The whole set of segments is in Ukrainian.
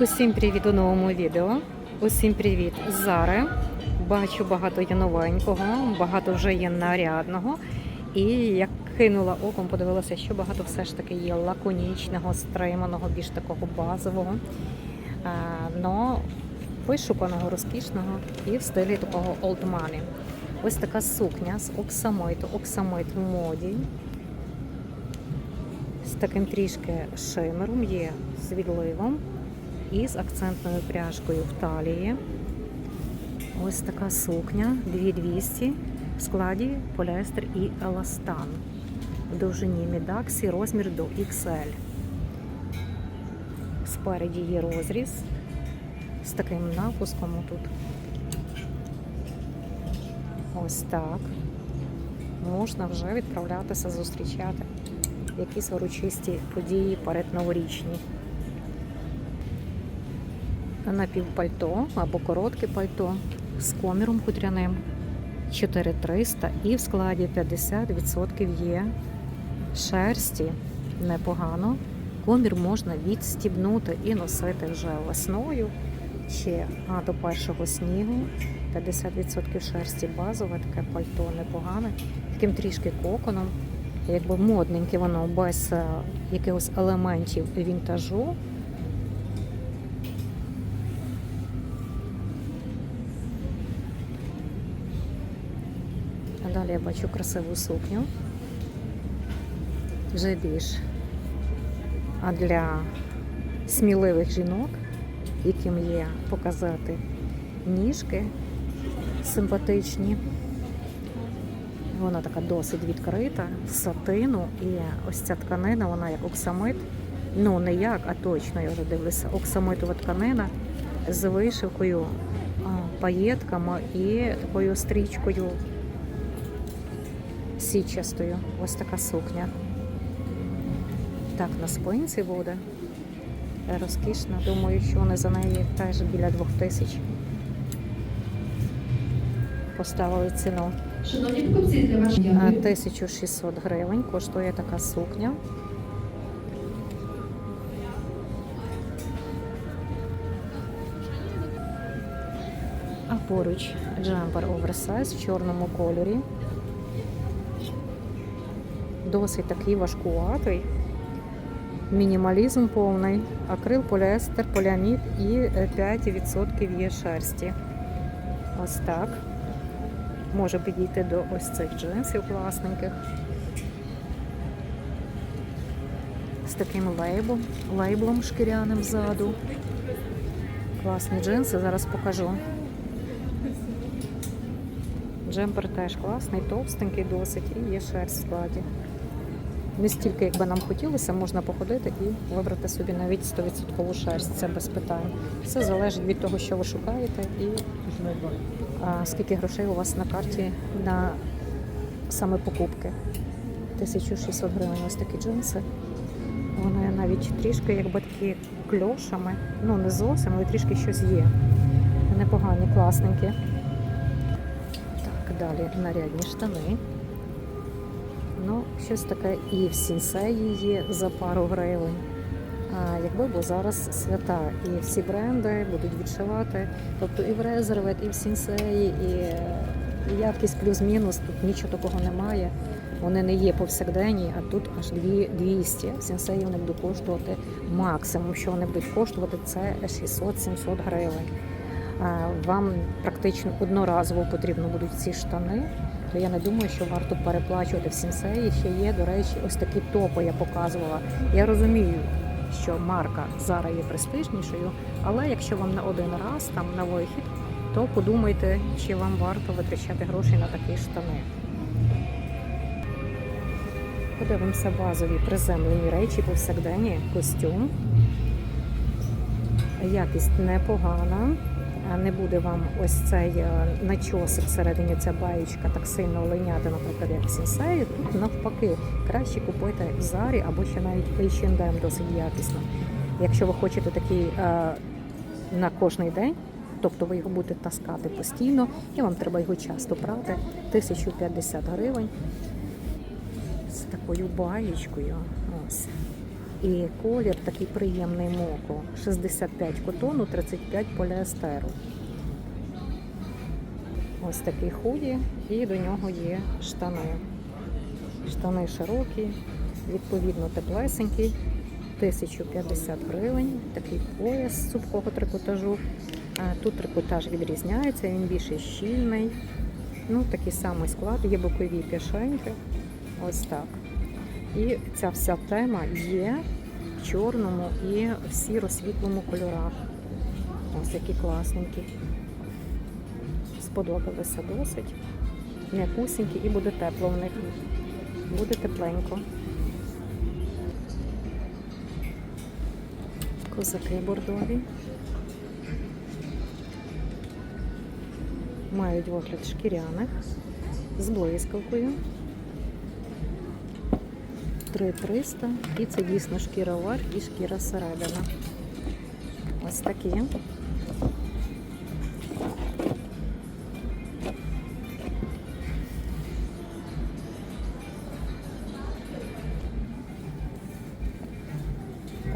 Усім привіт у новому відео. Усім привіт Зари. Бачу багато є новенького, багато вже є нарядного. І як кинула оком, подивилася, що багато все ж таки є лаконічного, стриманого, більш такого базового, но вишуканого, розкішного і в стилі такого money. Ось така сукня з оксамиту, оксамит в моді. З таким трішки шимером є з і з акцентною пряжкою в талії. Ось така сукня 2200 в складі поліестер і еластан. В довжині мідаксі розмір до XL. Спереді є розріз з таким напуском тут. Ось так. Можна вже відправлятися зустрічати якісь урочисті події перед новорічні. Напівпальто або коротке пальто з коміром хутряним 4300 і в складі 50% є шерсті. Непогано. Комір можна відстібнути і носити вже весною чи а, до першого снігу. 50% шерсті базове, таке пальто непогане, таким трішки коконом. Якби модненьке воно без е, якихось елементів вінтажу. А далі я бачу красиву сукню. Вже більш. А для сміливих жінок, яким є показати ніжки симпатичні. Вона така досить відкрита, з сатину, і ось ця тканина, вона як оксамит. Ну, не як, а точно, я вже дивлюся, оксамитова тканина з вишивкою, паєтками і такою стрічкою січастою. Ось така сукня. Так, на спинці буде. Розкішна. Думаю, що вони за неї теж біля двох тисяч поставили ціну. Шановні покупці, для А, 1600 гривень коштує така сукня. А поруч джемпер оверсайз в чорному кольорі. Досить такий важкуватий. Мінімалізм повний, акрил, поліестер, поліамід і е, 5% є шерсті. Ось так. Може підійти до ось цих джинсів класненьких. З таким лейблом, лейблом шкіряним ззаду. Класні джинси, зараз покажу. Джемпер теж класний, товстенький досить і є шерсть в складі. Не стільки, як би нам хотілося, можна походити і вибрати собі навіть 100% шерсть, це без питань. Все залежить від того, що ви шукаєте, і а, скільки грошей у вас на карті на саме покупки. 1600 гривень ось такі джинси. Вони навіть трішки, якби такі кльошами. Ну, не зовсім, але трішки щось є. Непогані, класненькі. Так, далі нарядні штани. Щось таке і в сінсеї є за пару гривень. А якби бо зараз свята, і всі бренди будуть відшивати, тобто і в резервет, і в сінсеї, і якість плюс-мінус, тут нічого такого немає. Вони не є повсякденні, а тут аж дві- 200. В сінсеї вони будуть коштувати максимум, що вони будуть коштувати, це 600-700 гривень. Вам практично одноразово потрібно будуть ці штани, то я не думаю, що варто переплачувати в сінсеї. Ще є, до речі, ось такі топи я показувала. Я розумію, що марка Zara є престижнішою, але якщо вам на один раз там на вихід, то подумайте, чи вам варто витрачати гроші на такі штани. Подивимося базові приземлені речі повсякденні костюм. Якість непогана. Не буде вам ось цей е, начосик всередині, ця баєчка так сильно линяти, наприклад, як в сенсеї. Тут навпаки краще в Зарі або ще навіть H&M досить якісно. Якщо ви хочете такий е, на кожний день, тобто ви його будете таскати постійно, і вам треба його часто брати, 1050 гривень з такою баєчкою. Ось. І колір такий приємний моко. 65 котону, 35 поліестеру. Ось такий худі, і до нього є штани. Штани широкі, відповідно теплесенький. 1050 гривень, такий пояс з супкого трикотажу. Тут трикотаж відрізняється, він більш щільний. Ну, такий самий склад, є бокові кишеньки. Ось так. І ця вся тема є в чорному і в сіро-світлому кольорах. Ось які класненькі. Сподобалися досить. М'якусенькі і буде тепло в них. Буде тепленько. Козаки бордові. Мають вигляд шкіряних з блискавкою. 3300 і це дійсно шкіра верх і шкіра середина. Ось такі.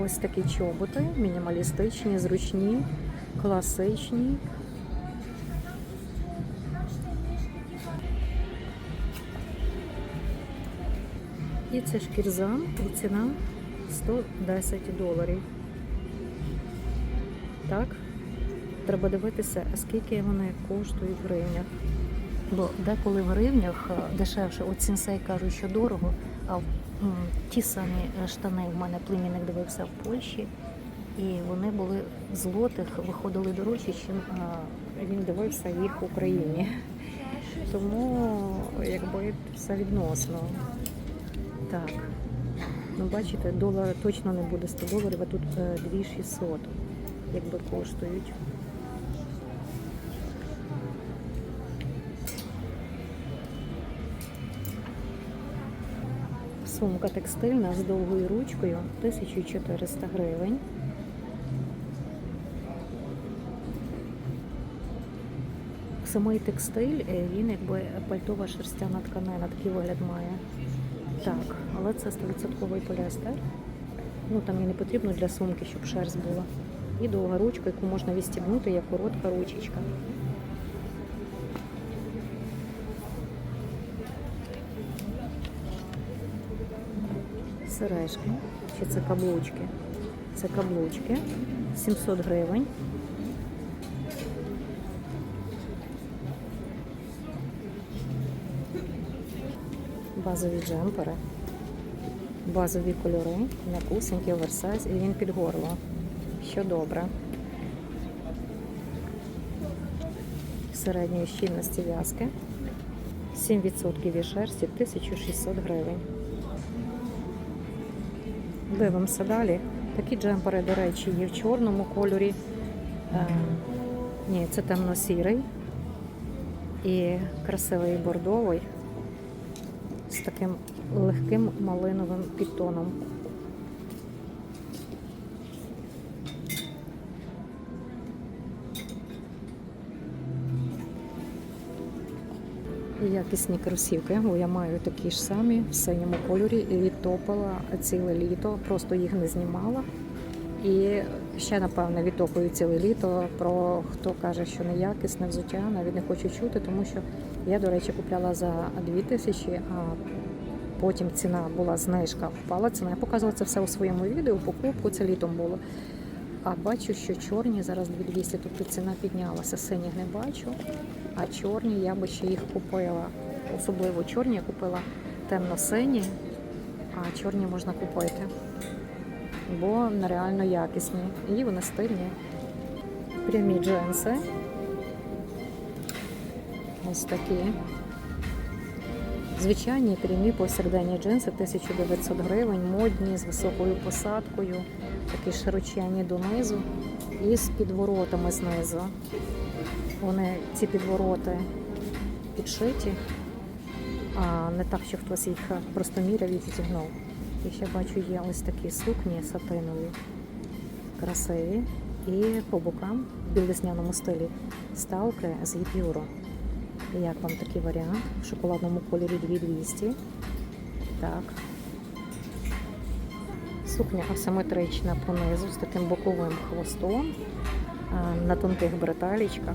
Ось такі чоботи, мінімалістичні, зручні, класичні. І це шкірза, і ціна 110 доларів. Так, треба дивитися, скільки вони коштують в гривнях. Бо деколи в гривнях е, дешевше, от сінсей кажуть, що дорого, а ті самі е, штани в мене племінник дивився в Польщі, і вони були в злотих, виходили дорожче, ніж він дивився їх в Україні. Тому якби все відносно. Так. Ну, бачите, долар точно не буде 100 доларів, а тут е, 2600, якби коштують. Сумка текстильна з довгою ручкою 1400 гривень. Самий текстиль, е, він якби пальтова шерстяна тканина, такий вигляд має. Так, але це 100% поліестер. Ну там і не потрібно для сумки, щоб шерсть була. І довга ручка, яку можна відстібнути, як коротка ручечка. Сережки, чи це каблучки? Це каблучки, 700 гривень. Базові джемпери, базові кольори, м'якусенький оверсайз, і він під горло. Що добре. Середньої щільності в'язки. 7% від шерсті 1600 гривень. Дивимося далі. Такі джемпери, до речі, є в чорному кольорі. Е, ні, це темно-сірий і красивий бордовий таким легким малиновим підтоном. Якісні кросівки, бо я маю такі ж самі в синьому кольорі і відтопила ціле літо, просто їх не знімала. І ще, напевне, відтопую ціле літо про хто каже, що неякісне взуття, навіть не хочу чути, тому що я, до речі, купляла за 2000, а потім ціна була знижка, впала ціна. Я показувала це все у своєму відео, покупку це літом було. А бачу, що чорні зараз 2200, тобто ціна піднялася. Синіх не бачу, а чорні я би ще їх купила. Особливо чорні я купила темно-сині, а чорні можна купити. Бо нереально якісні. І вони стильні. Прямі джинси. Ось такі. Звичайні прямі повсякденні джинси 1900 гривень, модні, з високою посадкою, такі широченні донизу і з підворотами знизу. Вони ці підвороти підшиті, а не так, що хтось їх просто міряв і відтягнув. І ще бачу, є ось такі сукні сатинові, красиві. І по бокам в білесняному стилі ставки з гіпюру. Як вам такий варіант? В шоколадному кольорі 2200. Так. Сукня асиметрична понизу з таким боковим хвостом на тонких бретелічках.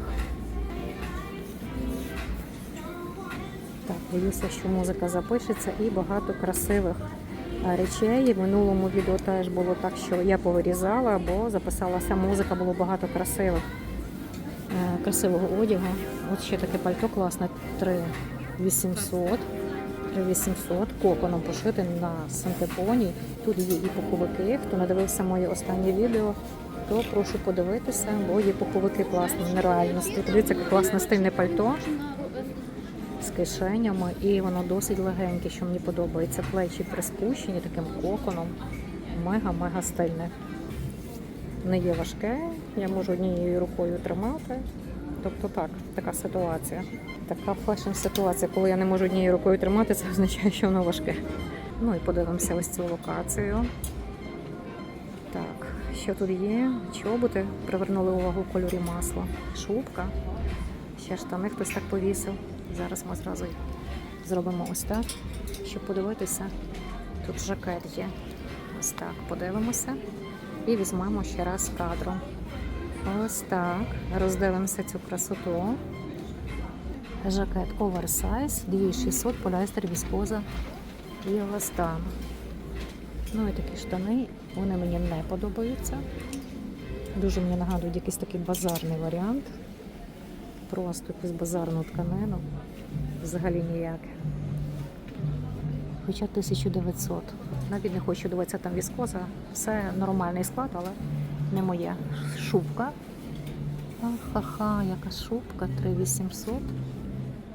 Так, боюся, що музика запишеться і багато красивих речей. В минулому відео теж було так, що я повирізала, бо записалася музика, було багато красивих, красивого одягу. От ще таке пальто класне 3800. 3800 коконом пошити на синтепоні. Тут є і пуховики. Хто не дивився моє останнє відео, то прошу подивитися, бо є пуховики класні, нереально. Дивіться, яке класне стильне пальто з кишенями, і воно досить легеньке, що мені подобається. Плечі приспущені таким коконом. Мега-мега стильне. Не є важке, я можу однією рукою тримати. Тобто так, така ситуація. Така фешн-ситуація, коли я не можу однією рукою тримати, це означає, що воно важке. Ну і подивимося ось цю локацію. Так, що тут є? Чоботи привернули увагу кольорі масла. Шубка. Ще штани хтось так повісив. Зараз ми зразу зробимо ось так, щоб подивитися. Тут жакет є. Ось так, подивимося. І візьмемо ще раз кадром. Ось так. Роздивимося цю красоту. Жакет оверсайз, 2600, поліестер, віскоза і еластан. Ну і такі штани, вони мені не подобаються. Дуже мені нагадують якийсь такий базарний варіант. Просто якусь базарну тканину. Взагалі ніяке. Хоча 1900. Навіть не хочу дивитися там віскоза. Все нормальний склад, але не моє. Шубка. Ха-ха, яка шубка, 3800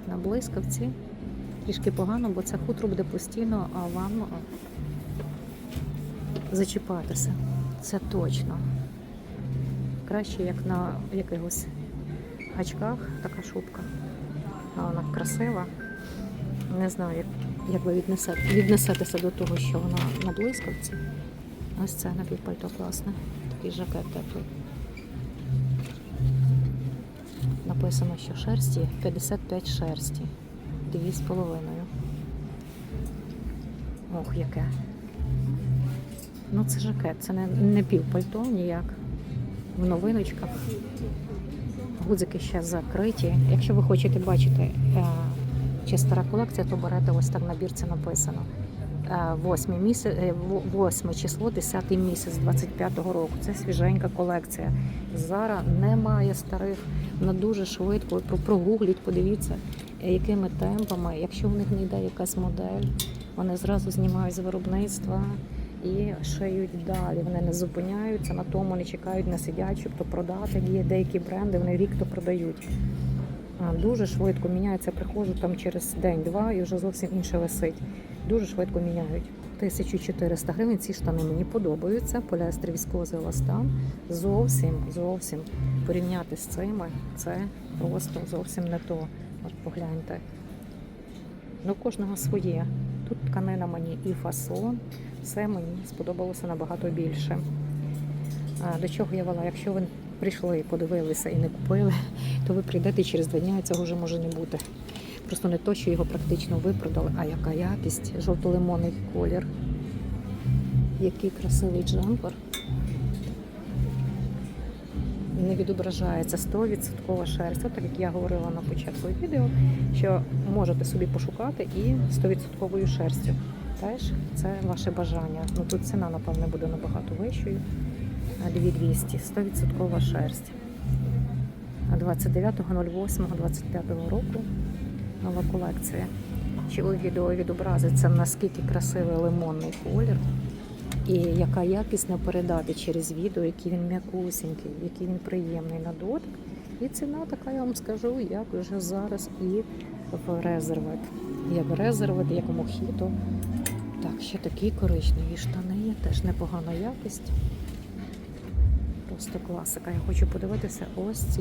на блискавці. Трішки погано, бо це хутро буде постійно, вам зачіпатися. Це точно. Краще, як на якихось гачках, така шубка. А вона красива. Не знаю, як, як ви віднесете, віднесетеся до того, що вона на блискавці. Ось це напівпальто класне. Такий жакет теплий. Написано, що шерсті 55 шерсті. Дві з половиною. Ох, яке. Ну, це жакет, це не, не півпальто ніяк. В новиночках. Гудзики ще закриті. Якщо ви хочете бачити е, чи стара колекція, то берете ось так на бірці написано. Е, 8, місяць, 8 число, 10 місяць 25-го року. Це свіженька колекція. Зараз немає старих, вона дуже швидко. Про- Прогугліть, подивіться, е, якими темпами. Якщо в них не йде якась модель, вони зразу знімають з виробництва і шиють далі. Вони не зупиняються на тому, не чекають, не сидять, щоб то продати. Є деякі бренди, вони рік то продають. Дуже швидко міняється, приходжу там через день-два і вже зовсім інше висить. Дуже швидко міняють. 1400 гривень ці штани мені подобаються. Поліестер віскозий еластан. Зовсім, зовсім порівняти з цими це просто зовсім не то. От погляньте. Ну, кожного своє. Тут тканина мені і фасон. Все мені сподобалося набагато більше. До чого я вела? Якщо ви прийшли, подивилися і не купили, то ви прийдете і через два дня і цього вже може не бути. Просто не то, що його практично випродали, а яка якість, жовто-лимонний колір. Який красивий джемпер. Не відображається 100% шерсть. Так як я говорила на початку відео, що можете собі пошукати і 100% шерстю. Теж це ваше бажання. Ну тут ціна, напевне, буде набагато вищою. А 2200, 100% шерсть. А 29.08.25 року нова колекція. Чи у відео відобразиться наскільки красивий лимонний колір і яка якість не передати через відео, який він м'якусенький, який він приємний на дотик. І ціна така, я вам скажу, як вже зараз і в резервет. Як резервет, як в мохіто. Так, ще такі коричневі штани є, теж непогана якість. Просто класика. Я хочу подивитися ось ці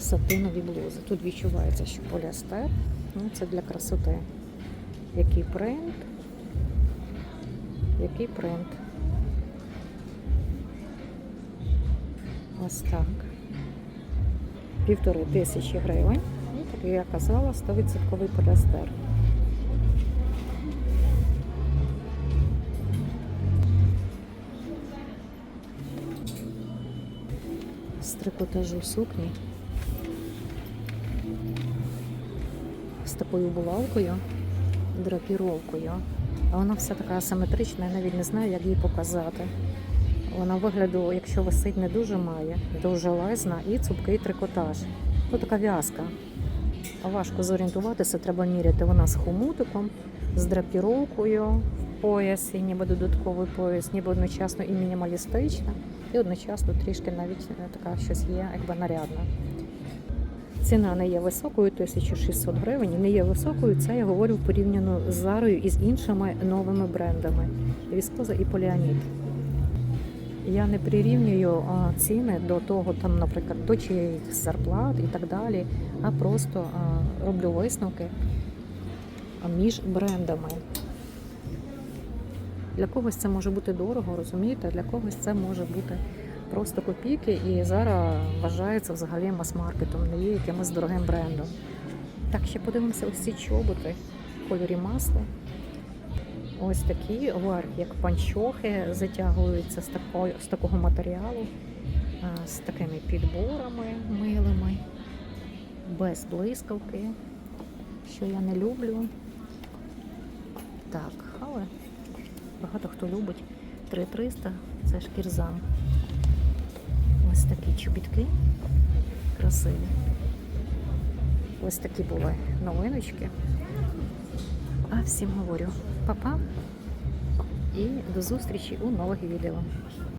сатинові блузи. Тут відчувається, що поліастер. Ну, Це для красоти. Який принт, який принт. Ось так. Півтори тисячі гривень. Ну, І я казала, 100% поліастер. З трикотажу сукні. Такою булавкою, драпіровкою. А вона вся така асиметрична, я навіть не знаю, як її показати. Вона вигляду, якщо висить, не дуже має, довжелезна і цупкий трикотаж. Ну, така в'язка. Важко зорієнтуватися, треба міряти. Вона з хомутиком, з драпіровкою в поясі, ніби додатковий пояс, ніби одночасно і мінімалістична, і одночасно трішки навіть е, така щось є, якби нарядна. Ціна не є високою, 1600 гривень, не є високою. Це я говорю порівняно з Зарою і з іншими новими брендами Віскоза і Поліамід. Я не прирівнюю ціни до того, там, наприклад, до чиїх зарплат і так далі, а просто роблю висновки між брендами. Для когось це може бути дорого, розумієте? Для когось це може бути просто копійки, і зараз вважається взагалі мас-маркетом, не є якимось дорогим брендом. Так, ще подивимося ось ці чоботи в кольорі масла. Ось такі верх, як панчохи, затягуються з, такої, з такого матеріалу, з такими підборами милими, без блискавки, що я не люблю. Так, але багато хто любить 3300, це шкірзам. Ось такі чобітки красиві. Ось такі були новиночки. А всім говорю па-па і до зустрічі у нових відео.